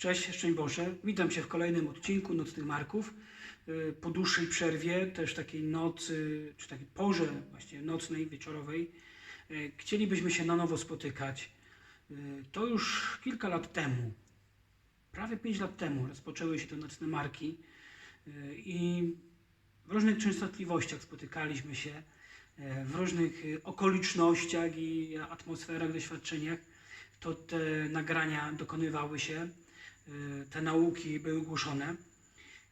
Cześć, szczęść Boże. Witam Cię w kolejnym odcinku Nocnych Marków. Y, Po dłuższej przerwie, też takiej nocy, czy takiej porze właśnie nocnej, wieczorowej, y, chcielibyśmy się na nowo spotykać. Y, To już kilka lat temu, prawie 5 lat temu rozpoczęły się te Nocne Marki i w różnych częstotliwościach spotykaliśmy się, w różnych okolicznościach i atmosferach, doświadczeniach. To te nagrania dokonywały się, te nauki były głoszone.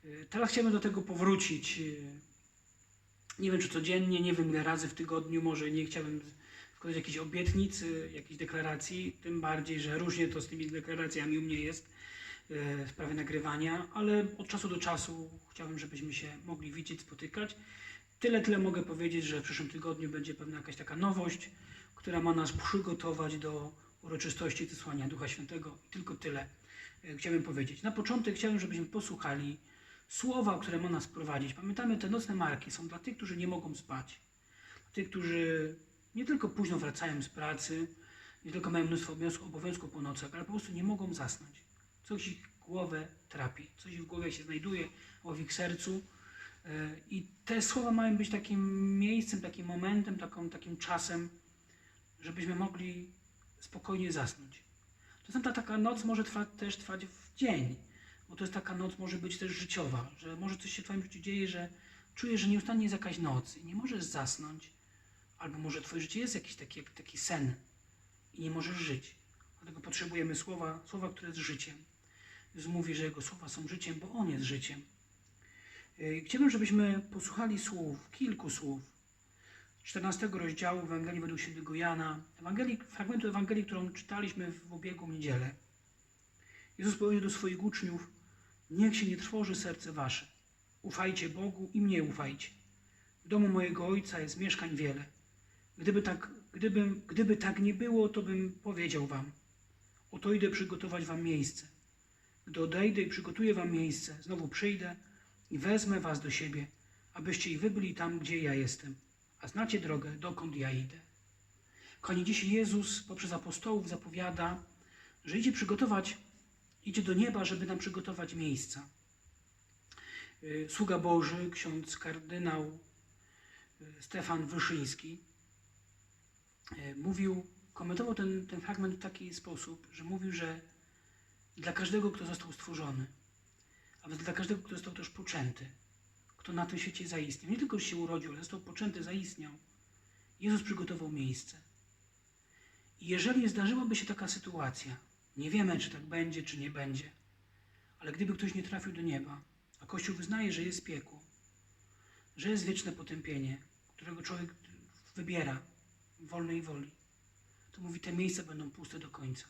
Y, Teraz chciałbym do tego powrócić. y, Nie wiem, czy codziennie, nie wiem ile razy w tygodniu, może nie chciałbym składać jakichś obietnic, jakichś deklaracji, tym bardziej, że różnie to z tymi deklaracjami u mnie jest w sprawie nagrywania, ale od czasu do czasu chciałbym, żebyśmy się mogli widzieć, spotykać. Tyle, tyle mogę powiedzieć, że w przyszłym tygodniu będzie pewna jakaś taka nowość, która ma nas przygotować do uroczystości zesłania Ducha Świętego tylko tyle e, chciałbym powiedzieć. Na początek chciałbym, żebyśmy posłuchali słowa, które ma nas prowadzić. Pamiętamy, te nocne marki są dla tych, którzy nie mogą spać. Dla tych, którzy nie tylko późno wracają z pracy, nie tylko mają mnóstwo obowiązków, po nocach, ale po prostu nie mogą zasnąć. Coś ich głowę trapi, coś ich w głowie się znajduje, albo w ich sercu. E, I te słowa mają być takim miejscem, takim momentem, taką, takim czasem, żebyśmy mogli spokojnie zasnąć. Czasem ta taka noc może trwa, też trwać w dzień, bo to jest taka noc może być też życiowa, że może coś się w Twoim życiu dzieje, że czujesz, że nieustannie jest jakaś noc i nie możesz zasnąć, albo może Twoje życie jest jakiś taki, taki sen i nie możesz żyć. Dlatego potrzebujemy słowa, słowa, które jest życiem. Jezus mówi, że Jego słowa są życiem, bo On jest życiem. Yy, Chciałbym, żebyśmy posłuchali słów, kilku słów, 14 rozdziału Ewangelii według świętego Jana, Ewangelii, fragmentu Ewangelii, którą czytaliśmy w ubiegłą niedzielę. Jezus powiedział do swoich uczniów, niech się nie trwoży serce wasze. Ufajcie Bogu i mnie ufajcie. W domu mojego Ojca jest mieszkań wiele. Gdyby tak, gdyby, tak nie było, to bym powiedział wam, oto idę przygotować wam miejsce. Gdy odejdę i przygotuję wam miejsce, znowu przyjdę i wezmę was do siebie, abyście i wy byli tam, gdzie ja jestem a znacie drogę, dokąd ja idę. Kochani, dzisiaj Jezus poprzez apostołów zapowiada, że idzie przygotować, idzie do nieba, żeby nam przygotować miejsca. Y, Sługa Boży, ksiądz kardynał y, Stefan Wyszyński y, mówił, komentował ten, ten fragment w taki sposób, że mówił, że dla każdego, kto został stworzony, a więc dla każdego, kto został też poczęty, kto na tym świecie zaistniał. Nie tylko się urodził, ale został poczęty, zaistniał. Jezus przygotował miejsce. I jeżeli zdarzyłaby się taka sytuacja, nie wiemy, czy tak będzie, czy nie będzie, ale gdyby ktoś nie trafił do nieba, a Kościół wyznaje, że jest piekło, że jest wieczne potępienie, którego człowiek wybiera wolnej woli, to mówi, te miejsca będą puste do końca.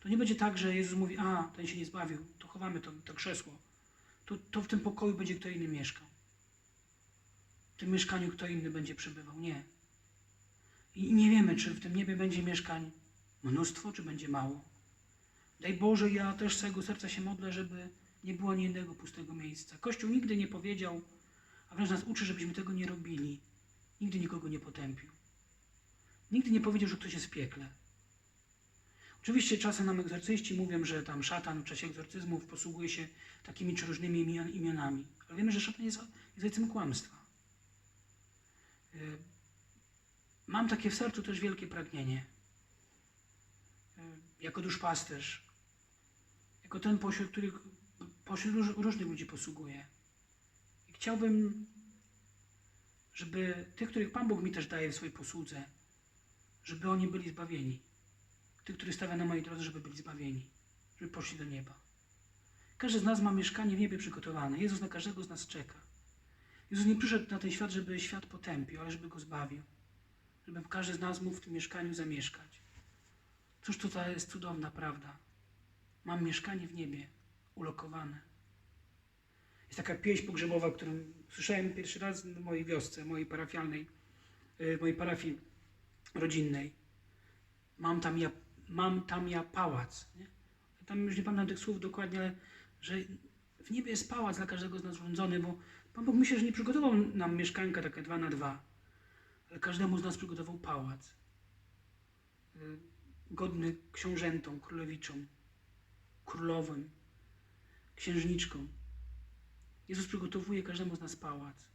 To nie będzie tak, że Jezus mówi, a, ten się nie zbawił, to chowamy to, to krzesło, to, to w tym pokoju będzie kto inny mieszkał. W tym mieszkaniu kto inny będzie przebywał. Nie. I nie wiemy, czy w tym niebie będzie mieszkań mnóstwo, czy będzie mało. Daj Boże, ja też z całego serca się modlę, żeby nie było ani jednego pustego miejsca. Kościół nigdy nie powiedział, a wręcz nas uczy, żebyśmy tego nie robili. Nigdy nikogo nie potępił. Nigdy nie powiedział, że ktoś jest w piekle. Oczywiście czasem nam egzorcyści mówią, że tam szatan w czasie egzorcyzmów posługuje się takimi czy różnymi imion- imionami. Ale wiemy, że szatan jest, ojcem kłamstwa. Y, Mam takie w sercu też wielkie pragnienie. Y, Jako duszpasterz, jako ten pośród których pośród róż- różnych ludzi posługuję. I chciałbym, żeby tych, których Pan Bóg mi też daje w swojej posłudze, żeby oni byli zbawieni tych, których stawia na mojej drodze, żeby byli zbawieni, żeby poszli do nieba. Każdy z nas ma mieszkanie w niebie przygotowane. Jezus na każdego z nas czeka. Jezus nie przyszedł na ten świat, żeby świat potępił, ale żeby go zbawił. Żeby każdy z nas mógł w tym mieszkaniu zamieszkać. Cóż to ta jest cudowna prawda. Mam mieszkanie w niebie, ulokowane. Jest taka pieśń pogrzebowa, którą słyszałem pierwszy raz w mojej wiosce, mojej parafialnej, y, mojej parafii rodzinnej. Mam tam ja, mam tam ja pałac. Nie? Tam już nie pamiętam tych słów dokładnie, ale że w niebie jest pałac dla każdego z nas urządzony, bo Pan Bóg myślę, że nie przygotował nam mieszkanka takie dwa na dwa, ale każdemu z nas przygotował pałac. Y, Godny książętom, królewiczom. królową, księżniczką. Jezus przygotowuje każdemu z nas pałac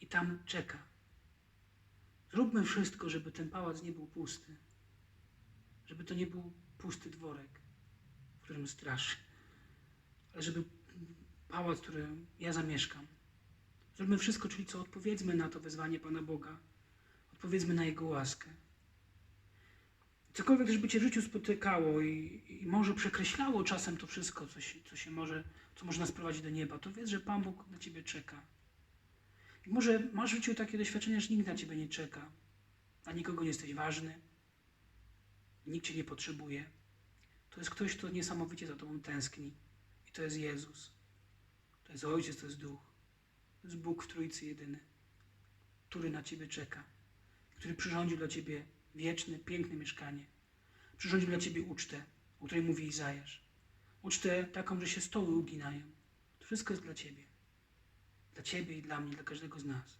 i tam czeka. Zróbmy wszystko, żeby ten pałac nie był pusty. Żeby to nie był pusty dworek, w którym straszy, ale żeby pałac, w którym ja zamieszkam. Zróbmy wszystko, czyli co? Odpowiedzmy na to wezwanie Pana Boga. Odpowiedzmy na Jego łaskę. Cokolwiek też by Cię w życiu spotykało i, i może przekreślało czasem to wszystko, co się, co się może, co może nas prowadzić do nieba, to wiedz, że Pan Bóg na Ciebie czeka. I może masz w życiu takie doświadczenia, że nikt na Ciebie nie czeka, a nikogo nie jesteś ważny, nikt Cię nie potrzebuje. To jest ktoś, kto niesamowicie za Tobą tęskni. I to jest Jezus. To jest Ojciec, to jest Duch. To jest Bóg w Trójcy jedyny, który na Ciebie czeka, który przyrządził dla Ciebie wieczne, piękne mieszkanie. Przyrządził dla Ciebie ucztę, o której mówi Izajasz. Ucztę taką, że się stoły uginają. To wszystko jest dla Ciebie. Dla Ciebie i dla mnie, dla każdego z nas.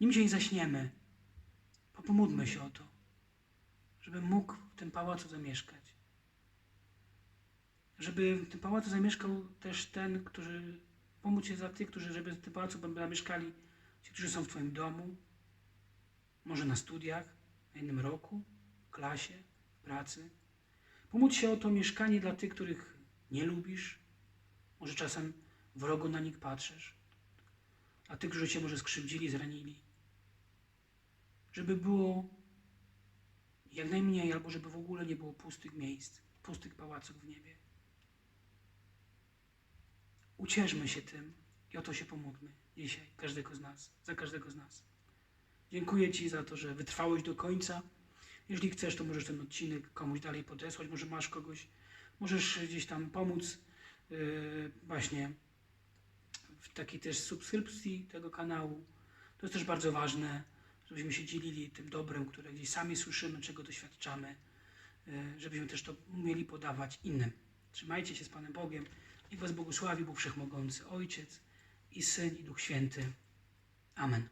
Nim dzisiaj zaśniemy, pomódlmy się o to, żeby mógł w tym pałacu zamieszkać. Żeby w tym pałacu zamieszkał też ten, który pomóc się za tych, którzy, żeby w tym pałacu zamieszkali ci, którzy są w Twoim domu, może na studiach, na jednym roku, klasie, pracy. Pomóc się o to mieszkanie dla tych, których nie lubisz, może czasem wrogo na nich patrzysz, a tych, którzy Cię może skrzywdzili, zranili. Żeby było jak najmniej, albo żeby w ogóle nie było pustych miejsc, pustych pałaców w niebie. Ucieszmy się tym i o to się pomódlmy dzisiaj, każdego z nas, za każdego z nas. Dziękuję Ci za to, że wytrwałeś do końca. Jeżeli chcesz, to możesz ten odcinek komuś dalej podesłać, może masz kogoś, możesz gdzieś tam pomóc yy, właśnie w takiej też subskrypcji tego kanału. To jest też bardzo ważne, żebyśmy się dzielili tym dobrem, które gdzieś sami słyszymy, czego doświadczamy, yy, żebyśmy też to umieli podawać innym. Trzymajcie się z Panem Bogiem. Niech Was błogosławi Bóg Wszechmogący, Ojciec i Syn i Duch Święty. Amen.